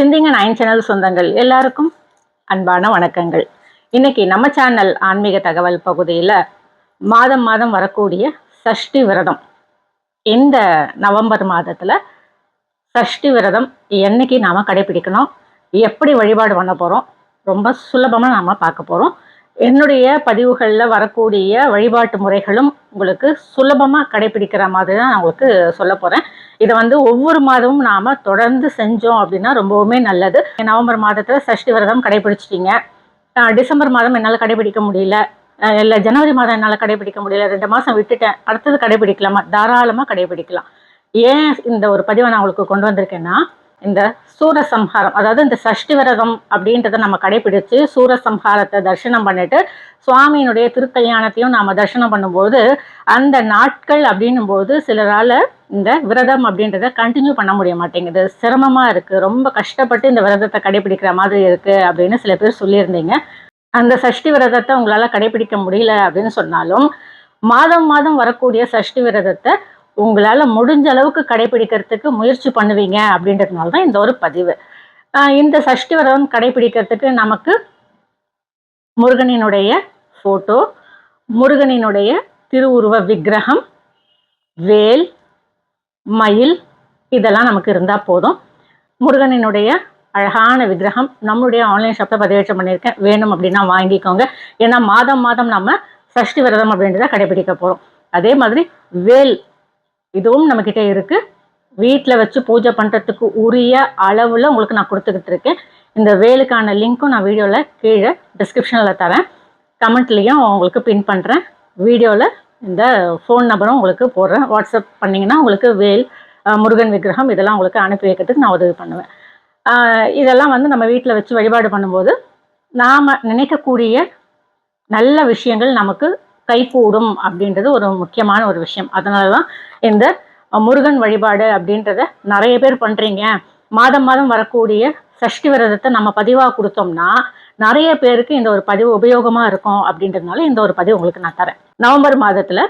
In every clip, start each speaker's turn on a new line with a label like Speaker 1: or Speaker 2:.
Speaker 1: சிந்திங்க nine channel சொந்தங்கள் எல்லாருக்கும் அன்பான வணக்கங்கள். இன்னைக்கு நம்ம சேனல் ஆன்மீக தகவல் பகுதியில் மாதம் மாதம் வரக்கூடிய சஷ்டி விரதம். இந்த நவம்பர் மாதத்தில் சஷ்டி விரதம் என்னைக்கு நாம் கடைபிடிக்கணும் எப்படி வழிபாடு பண்ண போகிறோம் ரொம்ப சுலபமாக நாம் பார்க்க போகிறோம் என்னுடைய பதிவுகளில் வரக்கூடிய வழிபாட்டு முறைகளும் உங்களுக்கு சுலபமாக கடைபிடிக்கிற மாதிரி தான் நான் உங்களுக்கு சொல்ல போகிறேன் இதை வந்து ஒவ்வொரு மாதமும் நாம் தொடர்ந்து செஞ்சோம் அப்படின்னா ரொம்பவுமே நல்லது. நவம்பர் மாதத்தில் சஷ்டி விரதம் கடைபிடிச்சிட்டிங்க. டிசம்பர் மாதம் என்னால் கடைபிடிக்க முடியல. இல்லை ஜனவரி மாதம் என்னால் கடைபிடிக்க முடியல. ரெண்டு மாதம் விட்டுட்டேன். அடுத்தது கடைபிடிக்கலாமா? தாராளமாக கடைபிடிக்கலாம். ஏன் இந்த ஒரு பதிவை நான் உங்களுக்கு கொண்டு வந்திருக்கேன்னா இந்த சூரசம்ஹாரம் அதாவது இந்த சஷ்டி விரதம் அப்படின்றத நம்ம கடைபிடிச்சு சூரசம்ஹாரத்தை தரிசனம் பண்ணிட்டு சுவாமியினுடைய திருக்கல்யாணத்தையும் நாம தரிசனம் பண்ணும்போது அந்த நாட்கள் அப்படின்னும் போது சிலரால இந்த விரதம் அப்படின்றத கண்டினியூ பண்ண முடிய மாட்டேங்குது. சிரமமா இருக்கு. ரொம்ப கஷ்டப்பட்டு இந்த விரதத்தை கடைபிடிக்கிற மாதிரி இருக்கு அப்படின்னு சில பேர் சொல்லியிருந்தீங்க. அந்த சஷ்டி விரதத்தை உங்களால கடைபிடிக்க முடியல அப்படின்னு சொன்னாலும் மாதம் மாதம் வரக்கூடிய சஷ்டி விரதத்தை உங்களால் முடிஞ்ச அளவுக்கு கடைபிடிக்கிறதுக்கு முயற்சி பண்ணுவீங்க அப்படின்றதுனால தான் இந்த ஒரு பதிவு. இந்த சஷ்டி விரதம் கடைபிடிக்கிறதுக்கு நமக்கு முருகனினுடைய ஃபோட்டோ முருகனினுடைய திருவுருவ விக்கிரகம் வேல் மயில் இதெல்லாம் நமக்கு இருந்தால் போதும். முருகனினுடைய அழகான விக்கிரகம் நம்மளுடைய ஆன்லைன் ஷாப்பில் பதிவேற்றம் பண்ணியிருக்கேன். வேணும் அப்படின்னா வாங்கிக்கோங்க. ஏன்னா மாதம் மாதம் நம்ம சஷ்டி விரதம் அப்படின்றத கடைபிடிக்க போகிறோம் அதே மாதிரி வேல் இதுவும் நம்மக்கிட்ட இருக்குது வீட்டில் வச்சு பூஜை பண்ணுறதுக்கு உரிய அளவில் உங்களுக்கு நான் கொடுத்துக்கிட்டு இருக்கேன். இந்த வேலுக்கான லிங்க்கும் நான் வீடியோவில் கீழே டிஸ்கிரிப்ஷனில் தரேன். கமெண்ட்லேயும் உங்களுக்கு பின் பண்ணுறேன் வீடியோவில் இந்த ஃபோன் நம்பரும் உங்களுக்கு போடுறேன். வாட்ஸ்அப் பண்ணிங்கன்னா உங்களுக்கு வேல் முருகன் விக்கிரகம் இதெல்லாம் உங்களுக்கு அனுப்பி வைக்கிறதுக்கு நான் உதவி பண்ணுவேன். இதெல்லாம் வந்து நம்ம வீட்டில் வச்சு வழிபாடு பண்ணும்போது நாம் நினைக்கக்கூடிய நல்ல விஷயங்கள் நமக்கு கைகூடும் அப்படின்றது ஒரு முக்கியமான ஒரு விஷயம். அதனால தான் இந்த முருகன் வழிபாடு அப்படின்றத நிறைய பேர் பண்ணுறீங்க மாதம் மாதம் வரக்கூடிய சஷ்டி விரதத்தை நம்ம பதிவாக கொடுத்தோம்னா நிறைய பேருக்கு இந்த ஒரு பதிவு உபயோகமாக இருக்கும் அப்படின்றதுனால இந்த ஒரு பதிவு உங்களுக்கு நான் தரேன். நவம்பர் மாதத்தில்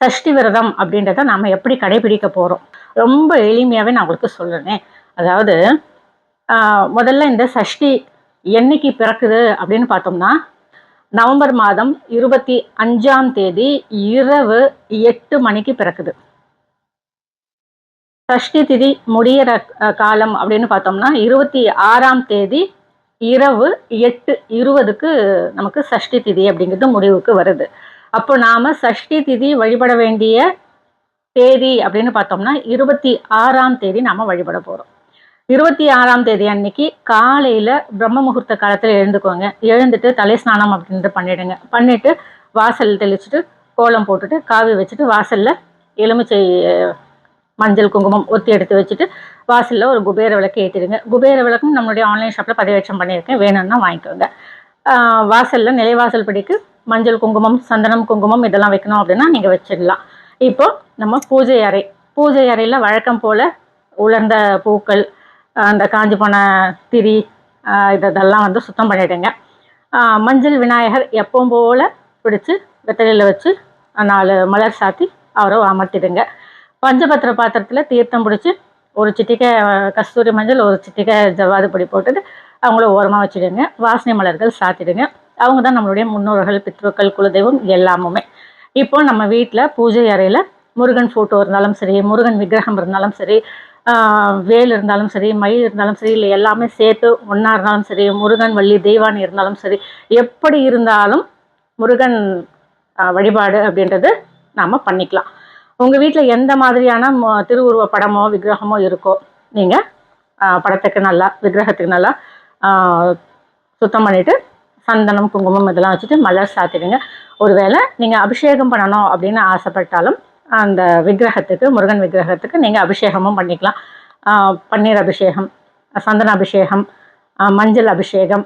Speaker 1: சஷ்டி விரதம் அப்படின்றத நம்ம எப்படி கடைபிடிக்க போகிறோம் ரொம்ப எளிமையாகவே நான் உங்களுக்கு சொல்லுறேன் அதாவது ஆஹ், முதல்ல இந்த சஷ்டி என்னைக்கு பிறக்குது அப்படின்னு பார்த்தோம்னா நவம்பர் மாதம் இருபத்தி அஞ்சாம் தேதி இரவு எட்டு மணிக்கு பிறக்குது. சஷ்டி திதி முடியிற காலம் அப்படின்னு பார்த்தோம்னா இருபத்தி ஆறாம் தேதி இரவு எட்டு இருபதுக்கு நமக்கு சஷ்டி திதி அப்படிங்கிறது முடிவுக்கு வருது. அப்போ நாம் சஷ்டி திதி வழிபட வேண்டிய தேதி அப்படின்னு பார்த்தோம்னா இருபத்தி ஆறாம் தேதி நாம் வழிபட போகிறோம் இருபத்தி ஆறாம் தேதி அன்னைக்கு காலையில பிரம்ம முகூர்த்த காலத்துல எழுந்துக்கோங்க. எழுந்துட்டு தலை ஸ்நானம் அப்படின்ட்டு பண்ணிடுங்க. பண்ணிட்டு வாசல் தெளிச்சுட்டு கோலம் போட்டுட்டு காவி வச்சுட்டு வாசல்ல எலுமிச்சை மஞ்சள் குங்குமம் ஒத்தி எடுத்து வச்சுட்டு வாசல்ல ஒரு குபேர விளக்கு ஏற்றிடுங்க குபேர விளக்கும் நம்மளுடைய ஆன்லைன் ஷாப்பில் பதிவேற்றம் பண்ணியிருக்கேன். வேணும்னா வாங்கிக்கோங்க. வாசலில் வாசல்ல நிலைவாசல் படிக்கு மஞ்சள் குங்குமம் சந்தனம் குங்குமம் இதெல்லாம் வைக்கணும் அப்படின்னா நீங்கள் வச்சிடலாம். இப்போ நம்ம பூஜை அறை. பூஜை அறையில் வழக்கம் போல் உலர்ந்த பூக்கள் அந்த காஞ்சி போன திரி இதெல்லாம் வந்து சுத்தம் பண்ணிவிடுங்க மஞ்சள் விநாயகர் எப்பவும் போல் பிடிச்சி வெத்தலையில் வச்சு நாலு மலர் சாத்தி அவரை அமர்த்திடுங்க. பஞ்சபத்திர பாத்திரத்தில் தீர்த்தம் பிடிச்சி ஒரு சிட்டிக்கை கஸ்தூரி மஞ்சள் ஒரு சிட்டிக்கை ஜவ்வாது பொடி போட்டுட்டு அவங்கள ஓரமாக வச்சுடுங்க. வாசனை மலர்கள் சாத்திடுங்க. அவங்க தான் நம்மளுடைய முன்னோர்கள் பித்ருக்கள் குலதெய்வம் எல்லாமுமே. இப்போ நம்ம வீட்டில் பூஜை அறையில் முருகன் ஃபோட்டோ இருந்தாலும் சரி முருகன் விக்கிரகம் இருந்தாலும் சரி வேல் இருந்தாலும் சரி மயில் இருந்தாலும் சரி இல்லை எல்லாமே சேர்த்து ஒன்றா இருந்தாலும் சரி முருகன் வள்ளி தெய்வானி இருந்தாலும் சரி எப்படி இருந்தாலும் முருகன் வழிபாடு அப்படின்றது நாம் பண்ணிக்கலாம். உங்கள் வீட்டில் எந்த மாதிரியான திருவுருவ படமோ விக்கிரகமோ இருக்கோ நீங்கள் படத்துக்கு நல்லா விக்கிரகத்துக்கு நல்லா சுத்தம் பண்ணிவிட்டு சந்தனம் குங்குமம் இதெல்லாம் வச்சுட்டு மலர் சாத்திடுங்க. ஒருவேளை நீங்கள் அபிஷேகம் பண்ணணும் அப்படின்னு ஆசைப்பட்டாலும் அந்த விக்கிரகத்துக்கு முருகன் விக்கிரகத்துக்கு நீங்கள் அபிஷேகமும் பண்ணிக்கலாம். ஆஹ், பன்னீர் அபிஷேகம் சந்தன அபிஷேகம் மஞ்சள் அபிஷேகம்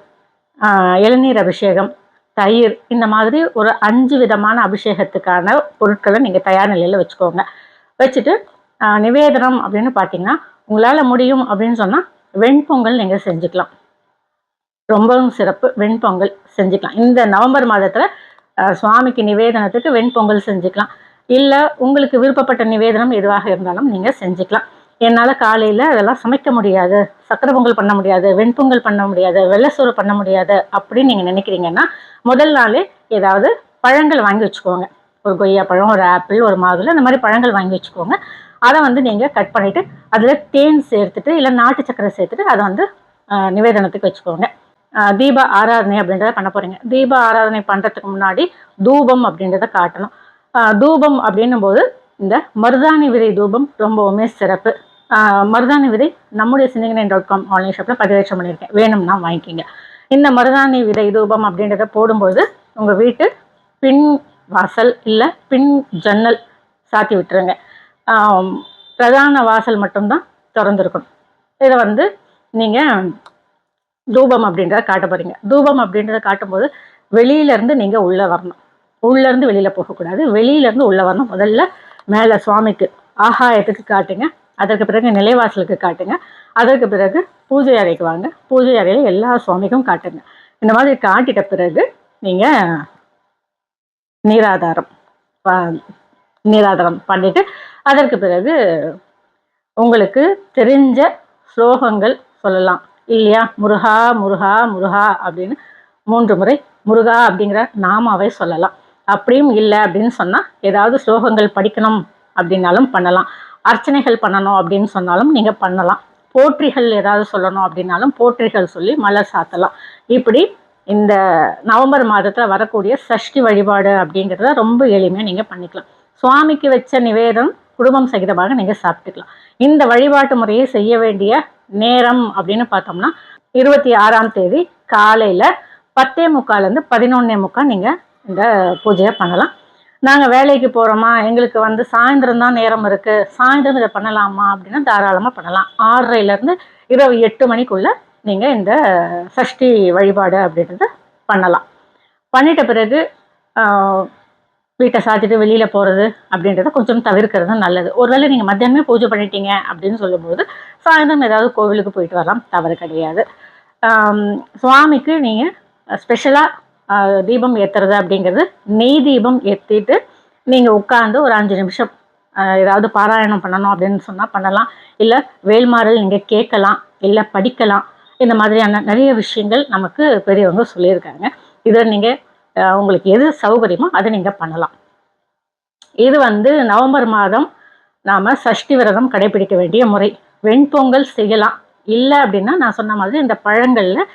Speaker 1: ஆஹ், இளநீர் அபிஷேகம் தயிர் இந்த மாதிரி ஒரு அஞ்சு விதமான அபிஷேகத்துக்கான பொருட்களை நீங்கள் தயார் நிலையில் வச்சுக்கோங்க. வச்சுட்டு ஆஹ், நிவேதனம் அப்படின்னு பார்த்தீங்கன்னா உங்களால் முடியும் அப்படின்னு சொன்னால் வெண்பொங்கல் நீங்கள் செஞ்சுக்கலாம். ரொம்பவும் சிறப்பு. வெண்பொங்கல் செஞ்சுக்கலாம். இந்த நவம்பர் மாதத்தில் சுவாமிக்கு நிவேதனத்துக்கு வெண்பொங்கல் செஞ்சுக்கலாம். இல்லை உங்களுக்கு விருப்பப்பட்ட நிவேதனம் எதுவாக இருந்தாலும் நீங்கள் செஞ்சுக்கலாம். என்னால் காலையில் அதெல்லாம் சமைக்க முடியாது சக்கரை பொங்கல் பண்ண முடியாது வெண்பொங்கல் பண்ண முடியாது வெள்ளை பண்ண முடியாது அப்படின்னு நீங்கள் நினைக்கிறீங்கன்னா முதல் நாளே ஏதாவது பழங்கள் வாங்கி வச்சுக்கோங்க. ஒரு கொய்யா பழம் ஒரு ஆப்பிள் ஒரு மாதுளை இந்த மாதிரி பழங்கள் வாங்கி வச்சுக்கோங்க. அதை வந்து நீங்கள் கட் பண்ணிவிட்டு அதில் தேன் சேர்த்துட்டு இல்லை நாட்டு சக்கரை சேர்த்துட்டு அதை வந்து நிவேதனத்துக்கு வச்சுக்கோங்க. தீப ஆராதனை அப்படின்றத பண்ண போகிறீங்க தீப ஆராதனை பண்ணுறதுக்கு முன்னாடி தூபம் அப்படின்றத காட்டணும். தூபம் அப்படின்னும் போது இந்த மருதாணி விதை தூபம் ரொம்பவுமே சிறப்பு. மருதாணி விதை நம்முடைய சிந்திங்கனை டாட் காம் ஆன்லைன் ஷாப்பில் பதிவேற்றம் பண்ணியிருக்கேன். வேணும்னா வாங்கிக்கிங்க. இந்த மருதாணி விதை தூபம் அப்படின்றத போடும்போது உங்கள் வீட்டு பின் வாசல் இல்லை பின் ஜன்னல் சாத்தி விட்டுருங்க. பிரதான வாசல் மட்டும்தான் திறந்துருக்கணும். இதை வந்து நீங்கள் தூபம் அப்படின்றத காட்ட போகிறீங்க தூபம் அப்படின்றத காட்டும்போது வெளியிலேருந்து நீங்கள் உள்ளே வரணும். உள்ளேருந்து வெளியில் போகக்கூடாது. வெளியிலேருந்து உள்ளே வரணும். முதல்ல மேலே சுவாமிக்கு ஆகாயத்துக்கு காட்டுங்க. அதற்கு பிறகு நிலைவாசலுக்கு காட்டுங்க. அதற்கு பிறகு பூஜை அறைக்கு வாங்க. பூஜை அறையில் எல்லா சுவாமிக்கும் காட்டுங்க. இந்த மாதிரி காட்டிட்ட பிறகு நீங்கள் நீராதாரம் நீராதாரம் பண்ணிட்டு அதற்கு பிறகு உங்களுக்கு தெரிஞ்ச ஸ்லோகங்கள் சொல்லலாம். இல்லையா? முருகா முருகா முருகா அப்படின்னு மூன்று முறை முருகா அப்படிங்கிற நாமாவே சொல்லலாம். அப்படியும் இல்லை அப்படின்னு சொன்னால் ஏதாவது ஸ்லோகங்கள் படிக்கணும் அப்படின்னாலும் பண்ணலாம். அர்ச்சனைகள் பண்ணணும் அப்படின்னு சொன்னாலும் நீங்கள் பண்ணலாம். போற்றிகள் ஏதாவது சொல்லணும் அப்படின்னாலும் போற்றிகள் சொல்லி மலர் சாத்தலாம். இப்படி இந்த நவம்பர் மாதத்தில் வரக்கூடிய சஷ்டி வழிபாடு அப்படிங்கிறத ரொம்ப எளிமையாக நீங்கள் பண்ணிக்கலாம். சுவாமிக்கு வச்ச நிவேதம் குடும்பம் சகிதமாக நீங்கள் சாப்பிட்டுக்கலாம். இந்த வழிபாட்டு முறையை செய்ய வேண்டிய நேரம் அப்படின்னு பார்த்தோம்னா இருபத்தி ஆறாம் தேதி காலையில் பத்தே முக்கால்லேருந்து பதினொன்னே முக்கால் நீங்கள் இந்த பூஜையை பண்ணலாம். நாங்கள் வேலைக்கு போகிறோமா எங்களுக்கு வந்து சாயந்தரம் தான் நேரம் இருக்குது சாயந்தரம் இதை பண்ணலாமா அப்படின்னா தாராளமாக பண்ணலாம். ஆறரைலேருந்து இரவு எட்டு மணிக்குள்ளே நீங்கள் இந்த சஷ்டி வழிபாடு அப்படின்றத பண்ணலாம். பண்ணிட்ட பிறகு வீட்டை சாத்திட்டு வெளியில் போகிறது அப்படின்றத கொஞ்சம் தவிர்க்கிறது நல்லது. ஒருவேளை நீங்கள் மத்தியானமே பூஜை பண்ணிட்டீங்க அப்படின்னு சொல்லும்போது சாயந்தரம் ஏதாவது கோவிலுக்கு போயிட்டு வரலாம். தவறு கிடையாது. சுவாமிக்கு நீங்கள் ஸ்பெஷலாக தீபம் ஏற்றுறது அப்படிங்கிறது நெய் தீபம் ஏற்றிட்டு நீங்கள் உட்காந்து ஒரு அஞ்சு நிமிஷம் ஏதாவது பாராயணம் பண்ணணும் அப்படின்னு சொன்னால் பண்ணலாம். இல்லை வேல்மாறல் நீங்கள் கேட்கலாம் இல்லை படிக்கலாம் இந்த மாதிரியான நிறைய விஷயங்கள் நமக்கு பெரியவங்க சொல்லியிருக்காங்க. இதை நீங்கள் உங்களுக்கு எது சௌகரியமோ அதை நீங்கள் பண்ணலாம். இது வந்து நவம்பர் மாதம் நாம் சஷ்டி விரதம் கடைபிடிக்க வேண்டிய முறை. வெண்பொங்கல் செய்யலாம். இல்லை அப்படின்னா நான் சொன்ன மாதிரி இந்த பழங்களில்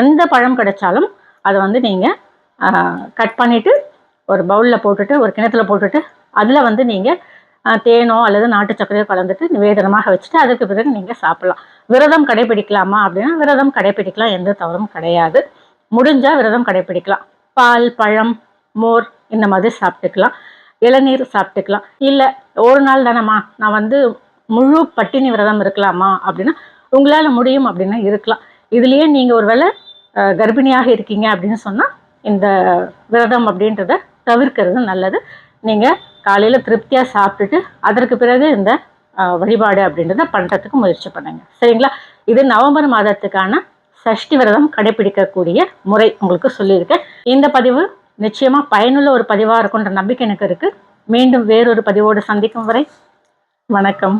Speaker 1: எந்த பழம் கிடைச்சாலும் அதை வந்து நீங்கள் கட் பண்ணிவிட்டு ஒரு பவுலில் போட்டுட்டு ஒரு கிணத்துல போட்டுட்டு அதில் வந்து நீங்கள் தேனோ அல்லது நாட்டு சர்க்கரையோ கலந்துட்டு நிவேதனமாக வச்சுட்டு அதுக்கு பிறகு நீங்கள் சாப்பிட்லாம். விரதம் கடைபிடிக்கலாமா அப்படின்னா விரதம் கடைபிடிக்கலாம் எந்த தவறும் கிடையாது. முடிஞ்சால் விரதம் கடைபிடிக்கலாம். பால் பழம் மோர் இந்த மாதிரி சாப்பிட்டுக்கலாம். இளநீர் சாப்பிட்டுக்கலாம். இல்லை ஒரு நாள் தானம்மா நான் வந்து முழு பட்டினி விரதம் இருக்கலாமா அப்படின்னா உங்களால் முடியும் அப்படின்னா இருக்கலாம். இதுலேயே நீங்கள் ஒரு வேளை கர்ப்பிணியாக இருக்கீங்க அப்படின்னு சொன்னால் இந்த விரதம் அப்படின்றத தவிர்க்கிறது நல்லது. நீங்கள் காலையில் திருப்தியாக சாப்பிட்டுட்டு அதற்கு பிறகு இந்த வழிபாடு அப்படின்றத பண்ணுறதுக்கு முயற்சி பண்ணுங்க. சரிங்களா? இது நவம்பர் மாதத்துக்கான சஷ்டி விரதம் கடைபிடிக்கக்கூடிய முறை உங்களுக்கு சொல்லியிருக்கேன். இந்த பதிவு நிச்சயமாக பயனுள்ள ஒரு பதிவாக இருக்குன்ற நம்பிக்கை எனக்கு இருக்குது மீண்டும் வேறொரு பதிவோடு சந்திக்கும் வரை வணக்கம்.